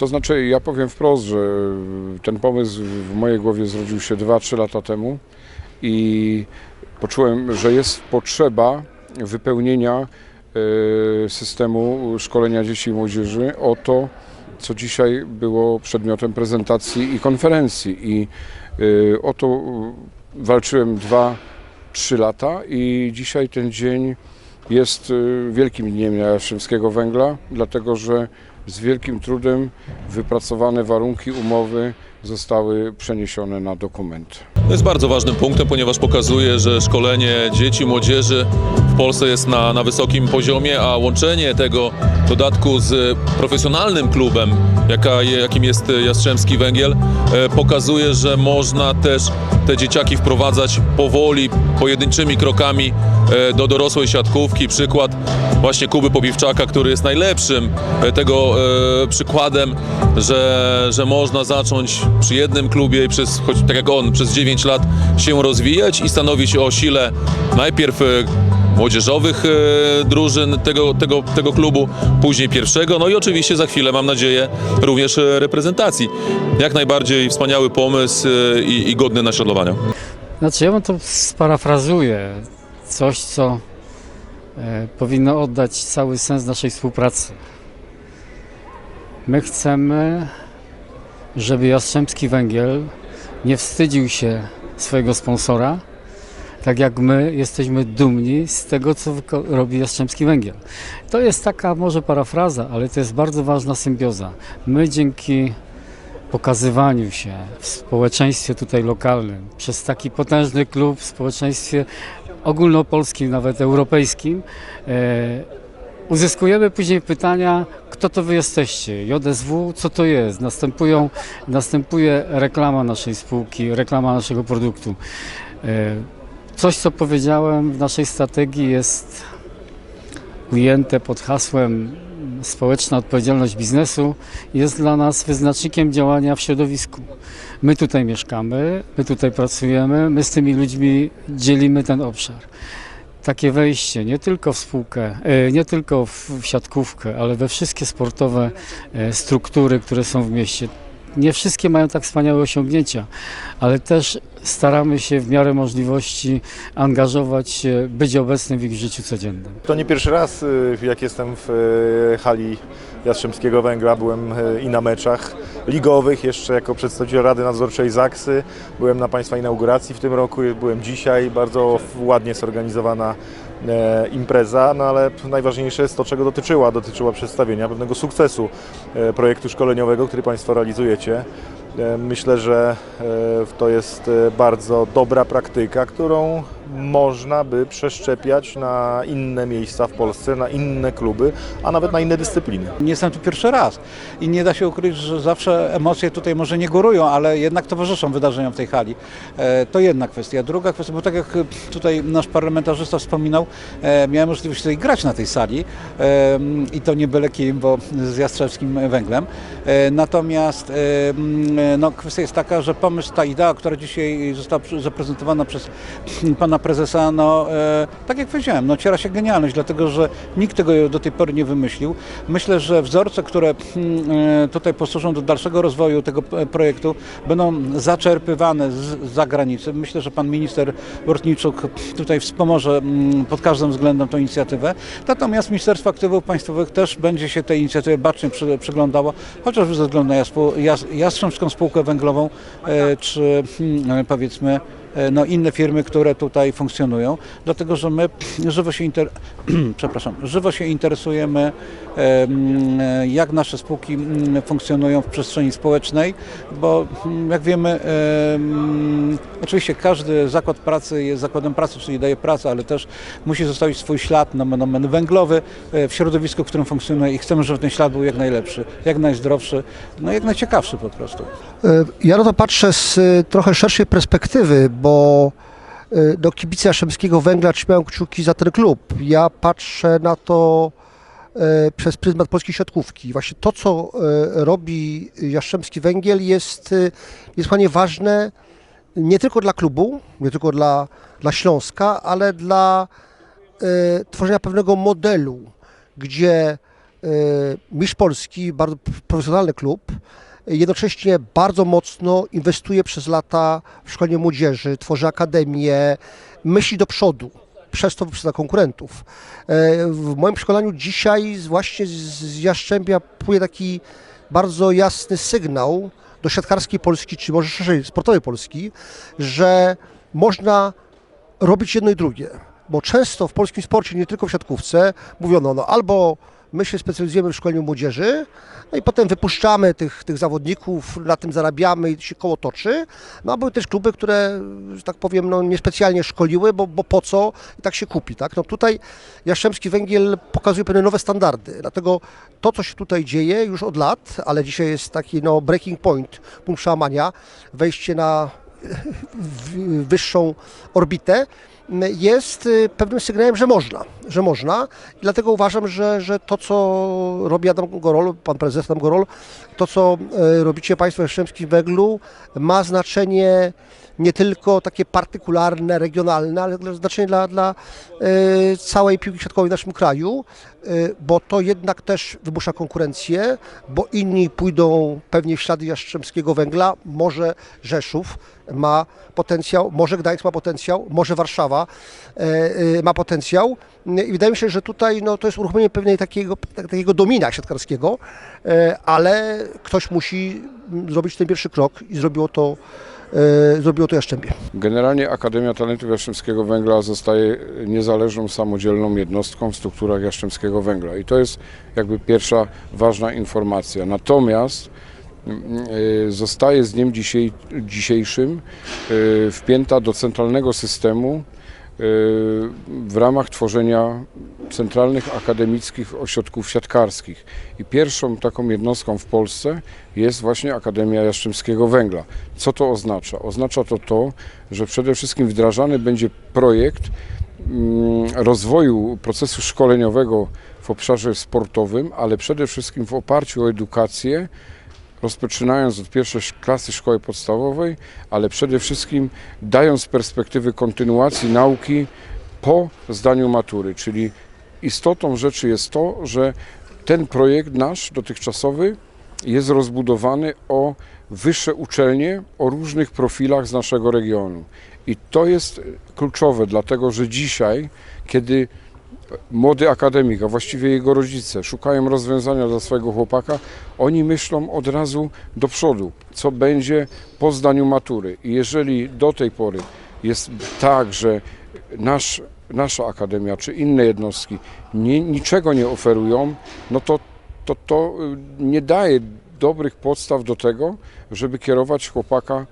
To znaczy, ja powiem wprost, że ten pomysł w mojej głowie zrodził się 2-3 lata temu i poczułem, że jest potrzeba wypełnienia e, systemu szkolenia dzieci i młodzieży o to, co dzisiaj było przedmiotem prezentacji i konferencji. I e, o to walczyłem 2-3 lata i dzisiaj ten dzień jest e, wielkim dniem dla Jastrzębskiego Węgla, dlatego że z wielkim trudem wypracowane warunki umowy zostały przeniesione na dokument. To jest bardzo ważnym punktem, ponieważ pokazuje, że szkolenie dzieci, młodzieży w Polsce jest na, na wysokim poziomie, a łączenie tego dodatku z profesjonalnym klubem, jaka, jakim jest Jastrzębski Węgiel, e, pokazuje, że można też te dzieciaki wprowadzać powoli, pojedynczymi krokami e, do dorosłej siatkówki. Przykład właśnie Kuby Popiwczaka, który jest najlepszym e, tego przykładem, że, że można zacząć przy jednym klubie i przez, choć tak jak on, przez 9 lat się rozwijać i stanowić o sile najpierw e, młodzieżowych e, drużyn tego, tego, tego klubu, później pierwszego, no i oczywiście za chwilę mam nadzieję również e, reprezentacji. Jak najbardziej wspaniały pomysł i, i godny naśladowania. Znaczy, ja to sparafrazuję. Coś, co powinno oddać cały sens naszej współpracy. My chcemy, żeby Jastrzębski Węgiel nie wstydził się swojego sponsora, tak jak my jesteśmy dumni z tego, co robi Jastrzębski Węgiel. To jest taka może parafraza, ale to jest bardzo ważna symbioza. My dzięki pokazywaniu się w społeczeństwie tutaj lokalnym przez taki potężny klub w społeczeństwie ogólnopolskim, nawet europejskim, e, uzyskujemy później pytania, kto to wy jesteście, JSW, co to jest. Następują, następuje reklama naszej spółki, reklama naszego produktu. E, coś, co powiedziałem w naszej strategii jest ujęte pod hasłem społeczna odpowiedzialność biznesu jest dla nas wyznacznikiem działania w środowisku. My tutaj mieszkamy, my tutaj pracujemy, my z tymi ludźmi dzielimy ten obszar. Takie wejście nie tylko w spółkę, e, nie tylko w siatkówkę, ale we wszystkie sportowe e, struktury, które są w mieście. Nie wszystkie mają tak wspaniałe osiągnięcia, ale też staramy się w miarę możliwości angażować się, być obecnym w ich życiu codziennym. To nie pierwszy raz, y, jak jestem w y, hali Jastrzębskiego Węgla. Byłem y, i na meczach ligowych, jeszcze jako przedstawiciel Rady Nadzorczej ZAKSY. Byłem na Państwa inauguracji w tym roku, byłem dzisiaj. Bardzo ładnie zorganizowana e, impreza, no ale najważniejsze jest to, czego dotyczyła. Dotyczyła przedstawienia pewnego sukcesu e, projektu szkoleniowego, który Państwo realizujecie. E, Myślę, że e, to jest e, bardzo dobra praktyka, którą można by przeszczepiać na inne miejsca w Polsce, na inne kluby, a nawet na inne dyscypliny. Nie jestem tu pierwszy raz i nie da się ukryć, że zawsze emocje tutaj może nie górują, ale jednak towarzyszą wydarzeniom w tej hali. E, To jedna kwestia. Druga kwestia, bo tak jak tutaj nasz parlamentarzysta wspominał, e, miałem możliwość tutaj grać na tej sali e, i to nie byle kim, bo z Jastrzębskim Węglem. Natomiast no, kwestia jest taka, że pomysł, ta idea, która dzisiaj została zaprezentowana przez pana prezesa, no e, tak jak powiedziałem, no ciera się genialność, dlatego że nikt tego do tej pory nie wymyślił. Myślę, że wzorce, które mm, e, tutaj posłużą do dalszego rozwoju tego p- projektu, będą zaczerpywane z zagranicy. Myślę, że pan minister Bortniczuk tutaj wspomoże mm, pod każdym względem tę inicjatywę. Natomiast Ministerstwo Aktywów Państwowych też będzie się tej inicjatywie bacznie przy, przyglądało, chociażby ze względu na Jaspu- Jas, Jastrzębską Spółkę Węglową, e, czy mm, powiedzmy e, no, inne firmy, które tutaj funkcjonują, dlatego że my żywo się, inter... Przepraszam, żywo się interesujemy, em, jak nasze spółki mm, funkcjonują w przestrzeni społecznej, bo mm, jak wiemy, em, oczywiście każdy zakład pracy jest zakładem pracy, czyli daje pracę, ale też musi zostawić swój ślad, nomen omen węglowy e, w środowisku, w którym funkcjonuje i chcemy, żeby ten ślad był jak najlepszy, jak najzdrowszy, no jak najciekawszy po prostu. E, Ja na to patrzę z e, trochę szerszej perspektywy, bo e, do kibice Jastrzębskiego Węgla trzymają kciuki za ten klub. Ja patrzę na to e, przez pryzmat polskiej siatkówki. Właśnie to, co e, robi Jastrzębski Węgiel jest e, niesłychanie ważne nie tylko dla klubu, nie tylko dla, dla Śląska, ale dla e, tworzenia pewnego modelu, gdzie Mistrz Polski, bardzo profesjonalny klub, jednocześnie bardzo mocno inwestuje przez lata w szkolenie młodzieży, tworzy akademię, myśli do przodu. Przez to wyprzedza konkurentów. E, W moim przekonaniu dzisiaj właśnie z Jaszczębia płynie taki bardzo jasny sygnał do siatkarskiej Polski, czy może szerzej sportowej Polski, że można robić jedno i drugie. Bo często w polskim sporcie, nie tylko w siatkówce, mówiono, no albo my się specjalizujemy w szkoleniu młodzieży, no i potem wypuszczamy tych, tych zawodników, na tym zarabiamy i się koło toczy. No a były też kluby, które, że tak powiem, no, niespecjalnie szkoliły, bo, bo po co i tak się kupi. Tak? No tutaj Jastrzębski Węgiel pokazuje pewne nowe standardy, dlatego to, co się tutaj dzieje już od lat, ale dzisiaj jest taki no, breaking point, punkt przełamania, wejście na wyższą orbitę, jest y, pewnym sygnałem, że można, że można. Dlatego uważam, że, że to, co robi Adam Gorol, pan prezes Adam Gorol, to, co e, robicie Państwo w Jastrzębskim Węglu, ma znaczenie nie tylko takie partykularne, regionalne, ale znaczenie dla, dla e, całej piłki siatkowej w naszym kraju, e, bo to jednak też wymusza konkurencję, bo inni pójdą pewnie w ślady Jastrzębskiego Węgla, może Rzeszów ma potencjał, może Gdańsk ma potencjał, może Warszawa e, ma potencjał. I wydaje mi się, że tutaj no, to jest uruchomienie pewnej takiego, tak- takiego domina siatkarskiego, ale ktoś musi zrobić ten pierwszy krok i zrobiło to, zrobiło to Jastrzębie. Generalnie Akademia Talentów Jastrzębskiego Węgla zostaje niezależną, samodzielną jednostką w strukturach Jastrzębskiego Węgla. I to jest jakby pierwsza ważna informacja. Natomiast mm, y, zostaje z dniem dzisiejszym y, wpięta do centralnego systemu w ramach tworzenia centralnych akademickich ośrodków siatkarskich. I pierwszą taką jednostką w Polsce jest właśnie Akademia Jastrzębskiego Węgla. Co to oznacza? Oznacza to to, że przede wszystkim wdrażany będzie projekt mm, rozwoju procesu szkoleniowego w obszarze sportowym, ale przede wszystkim w oparciu o edukację, rozpoczynając od pierwszej klasy szkoły podstawowej, ale przede wszystkim dając perspektywy kontynuacji nauki po zdaniu matury, czyli istotą rzeczy jest to, że ten projekt nasz dotychczasowy jest rozbudowany o wyższe uczelnie o różnych profilach z naszego regionu. I to jest kluczowe, dlatego że dzisiaj, kiedy młody akademik, a właściwie jego rodzice szukają rozwiązania dla swojego chłopaka, oni myślą od razu do przodu, co będzie po zdaniu matury. I jeżeli do tej pory jest tak, że nasz, nasza akademia czy inne jednostki nie, niczego nie oferują, no to to, to y, nie daje dobrych podstaw do tego, żeby kierować chłopaka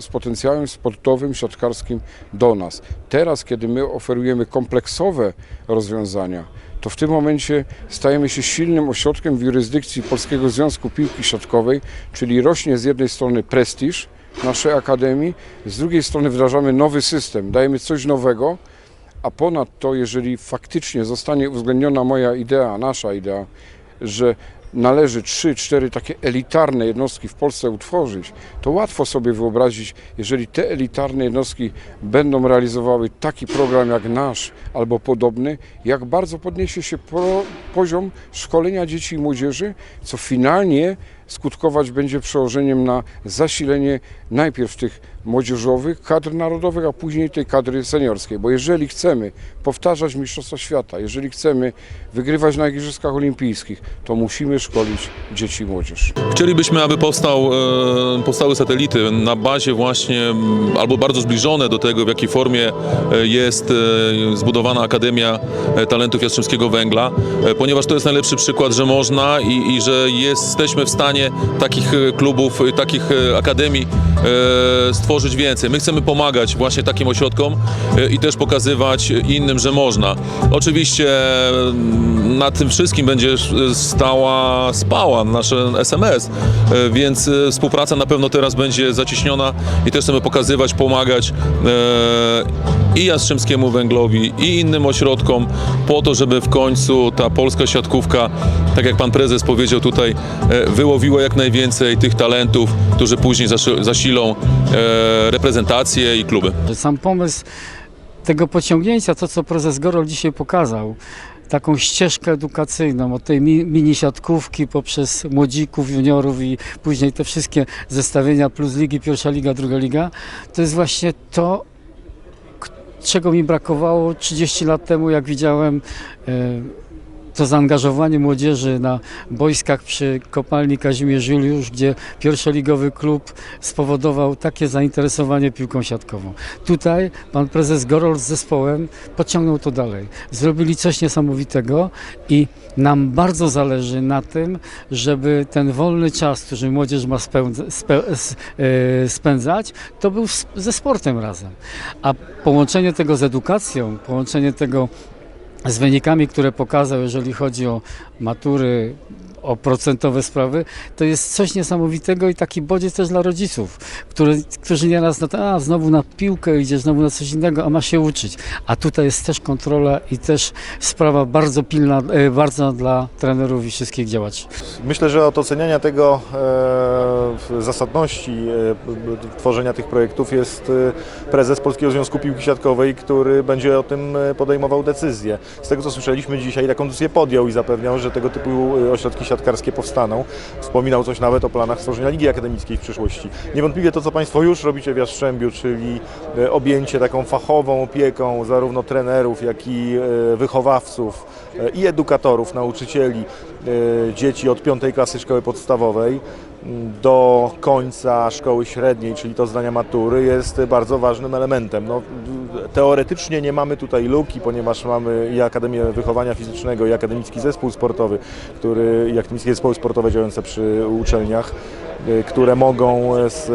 z potencjałem sportowym, siatkarskim do nas. Teraz, kiedy my oferujemy kompleksowe rozwiązania, to w tym momencie stajemy się silnym ośrodkiem w jurysdykcji Polskiego Związku Piłki Siatkowej, czyli rośnie z jednej strony prestiż naszej akademii, z drugiej strony wdrażamy nowy system, dajemy coś nowego, a ponadto, jeżeli faktycznie zostanie uwzględniona moja idea, nasza idea, że należy 3-4 takie elitarne jednostki w Polsce utworzyć, to łatwo sobie wyobrazić, jeżeli te elitarne jednostki będą realizowały taki program jak nasz albo podobny, jak bardzo podniesie się poziom szkolenia dzieci i młodzieży, co finalnie skutkować będzie przełożeniem na zasilenie najpierw tych młodzieżowych kadr narodowych, a później tej kadry seniorskiej. Bo jeżeli chcemy powtarzać Mistrzostwa Świata, jeżeli chcemy wygrywać na Igrzyskach Olimpijskich, to musimy szkolić dzieci i młodzież. Chcielibyśmy, aby powstał, e, powstały satelity na bazie właśnie, m, albo bardzo zbliżone do tego, w jakiej formie e, jest e, zbudowana Akademia Talentów Jastrzębskiego Węgla, ponieważ to jest najlepszy przykład, że można i, i że jesteśmy w stanie takich e, klubów, e, takich e, akademii stworzyć więcej. My chcemy pomagać właśnie takim ośrodkom i też pokazywać innym, że można. Oczywiście mm, na tym wszystkim będzie stała spała nasze SMS, więc współpraca na pewno teraz będzie zacieśniona i też chcemy pokazywać, pomagać i Jastrzębskiemu Węglowi i innym ośrodkom po to, żeby w końcu ta polska siatkówka, tak jak pan prezes powiedział tutaj, e, wyłowiła jak najwięcej tych talentów, którzy później zasilą e, reprezentacje i kluby. Sam pomysł tego pociągnięcia, to co prezes Gorol dzisiaj pokazał, taką ścieżkę edukacyjną od tej mi, mini siatkówki poprzez młodzików, juniorów i później te wszystkie zestawienia plus ligi, pierwsza liga, druga liga, to jest właśnie to, czego mi brakowało 30 lat temu, jak widziałem e, to zaangażowanie młodzieży na boiskach przy kopalni Kazimierz Juliusz, gdzie pierwszoligowy klub spowodował takie zainteresowanie piłką siatkową. Tutaj pan prezes Gorol z zespołem pociągnął to dalej. Zrobili coś niesamowitego i nam bardzo zależy na tym, żeby ten wolny czas, który młodzież ma e, spędzać, to był ze sportem razem. A połączenie tego z edukacją, połączenie tego z wynikami, które pokazał, jeżeli chodzi o matury, o procentowe sprawy, to jest coś niesamowitego i taki bodziec też dla rodziców, który, którzy nieraz na to, a znowu na piłkę idziesz, znowu na coś innego, a ma się uczyć. A tutaj jest też kontrola i też sprawa bardzo pilna, e, bardzo dla trenerów i wszystkich działaczy. Myślę, że od oceniania tego e, zasadności e, tworzenia tych projektów jest e, prezes Polskiego Związku Piłki Siatkowej, który będzie o tym e, podejmował decyzję. Z tego co słyszeliśmy dzisiaj, taką decyzję podjął i zapewniał, że tego typu ośrodki siatkarskie powstaną. Wspominał coś nawet o planach stworzenia Ligi Akademickiej w przyszłości. Niewątpliwie to, co Państwo już robicie w Jastrzębiu, czyli e, objęcie taką fachową opieką zarówno trenerów, jak i e, wychowawców e, i edukatorów, nauczycieli, dzieci od piątej klasy szkoły podstawowej do końca szkoły średniej, czyli do zdania matury, jest bardzo ważnym elementem. No, teoretycznie nie mamy tutaj luki, ponieważ mamy i Akademię Wychowania Fizycznego, i Akademicki Zespół Sportowy, który, i Akademickie Zespoły Sportowe działające przy uczelniach, które mogą z,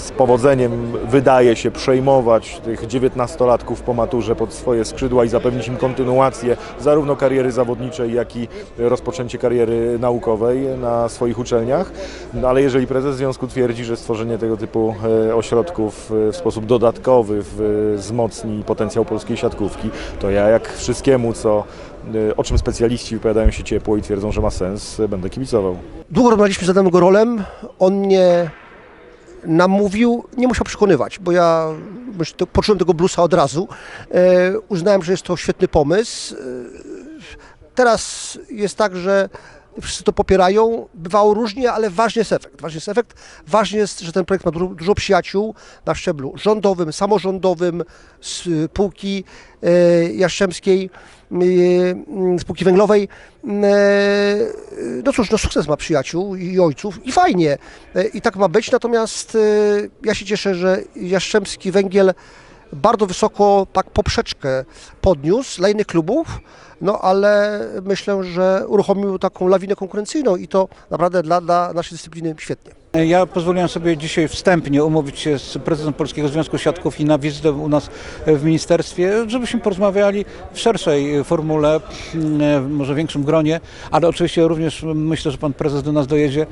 z powodzeniem, wydaje się, przejmować tych 19-latków po maturze pod swoje skrzydła i zapewnić im kontynuację zarówno kariery zawodniczej, jak i rozpoczęcie kariery naukowej na swoich uczelniach. No, ale jeżeli prezes związku twierdzi, że stworzenie tego typu ośrodków w sposób dodatkowy wzmocni potencjał polskiej siatkówki, to ja jak wszystkiemu, co, o czym specjaliści wypowiadają się ciepło i twierdzą, że ma sens, e, będę kibicował. Długo rozmawialiśmy z Adamem Gorolem, on mnie namówił, nie musiał przekonywać, bo ja poczułem tego bluesa od razu. E, uznałem, że jest to świetny pomysł. E, teraz jest tak, że wszyscy to popierają. Bywało różnie, ale ważny jest efekt. Ważny jest efekt. Ważne jest, że ten projekt ma dużo, dużo przyjaciół na szczeblu rządowym, samorządowym, spółki e, jastrzębskiej, e, spółki węglowej. No cóż, no sukces ma przyjaciół i ojców i fajnie. I tak ma być, natomiast ja się cieszę, że Jastrzębski Węgiel bardzo wysoko tak poprzeczkę podniósł dla innych klubów, no ale myślę, że uruchomił taką lawinę konkurencyjną i to naprawdę dla, dla naszej dyscypliny świetnie. Ja pozwoliłem sobie dzisiaj wstępnie umówić się z prezesem Polskiego Związku Siatkówki na wizytę u nas w ministerstwie, żebyśmy porozmawiali w szerszej formule, m, może większym gronie, ale oczywiście również myślę, że pan prezes do nas dojedzie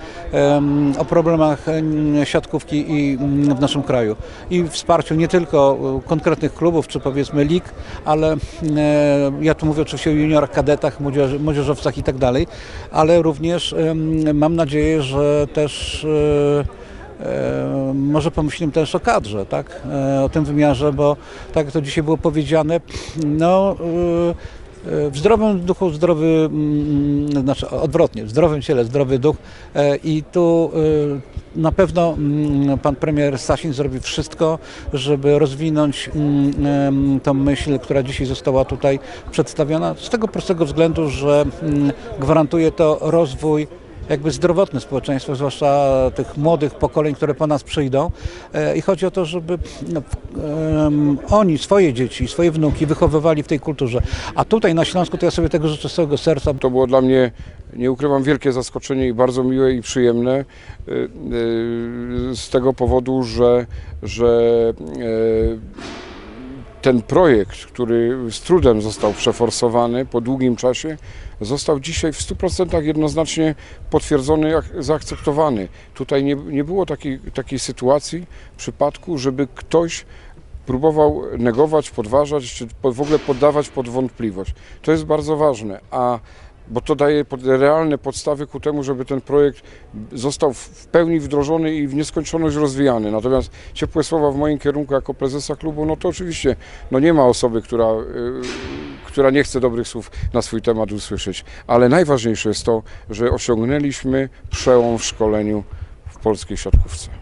o problemach em, siatkówki i m, w naszym kraju. I wsparciu nie tylko konkretnych klubów, czy powiedzmy lig, ale ja tu mówię oczywiście o juniorach, kadetach, młodzieżowcach i tak dalej, ale również mam nadzieję, że też e, może pomyślimy też o kadrze, tak? E, o tym wymiarze, bo tak jak to dzisiaj było powiedziane, no e, e, w zdrowym duchu zdrowy, mm, znaczy odwrotnie, w zdrowym ciele zdrowy duch e, i tu e, na pewno mm, pan premier Sasin zrobi wszystko, żeby rozwinąć mm, tą myśl, która dzisiaj została tutaj przedstawiona, z tego prostego względu, że gwarantuje to rozwój jakby zdrowotne społeczeństwo, zwłaszcza tych młodych pokoleń, które po nas przyjdą. E, I chodzi o to, żeby no, oni swoje dzieci, swoje wnuki wychowywali w tej kulturze. A tutaj na Śląsku to ja sobie tego życzę z całego serca. To było dla mnie, nie ukrywam, wielkie zaskoczenie i bardzo miłe i przyjemne y, y, z tego powodu, że, że ten projekt, który z trudem został przeforsowany po długim czasie, został dzisiaj w 100% jednoznacznie potwierdzony, zaakceptowany. Tutaj nie, nie było takiej, takiej sytuacji, przypadku, żeby ktoś próbował negować, podważać, czy w ogóle poddawać pod wątpliwość. To jest bardzo ważne, a bo to daje realne podstawy ku temu, żeby ten projekt został w- w pełni wdrożony i w nieskończoność rozwijany. Natomiast ciepłe słowa w moim kierunku jako prezesa klubu, no to oczywiście no nie ma osoby, która, y, która nie chce dobrych słów na swój temat usłyszeć. Ale najważniejsze jest to, że osiągnęliśmy przełom w szkoleniu w polskiej siatkówce.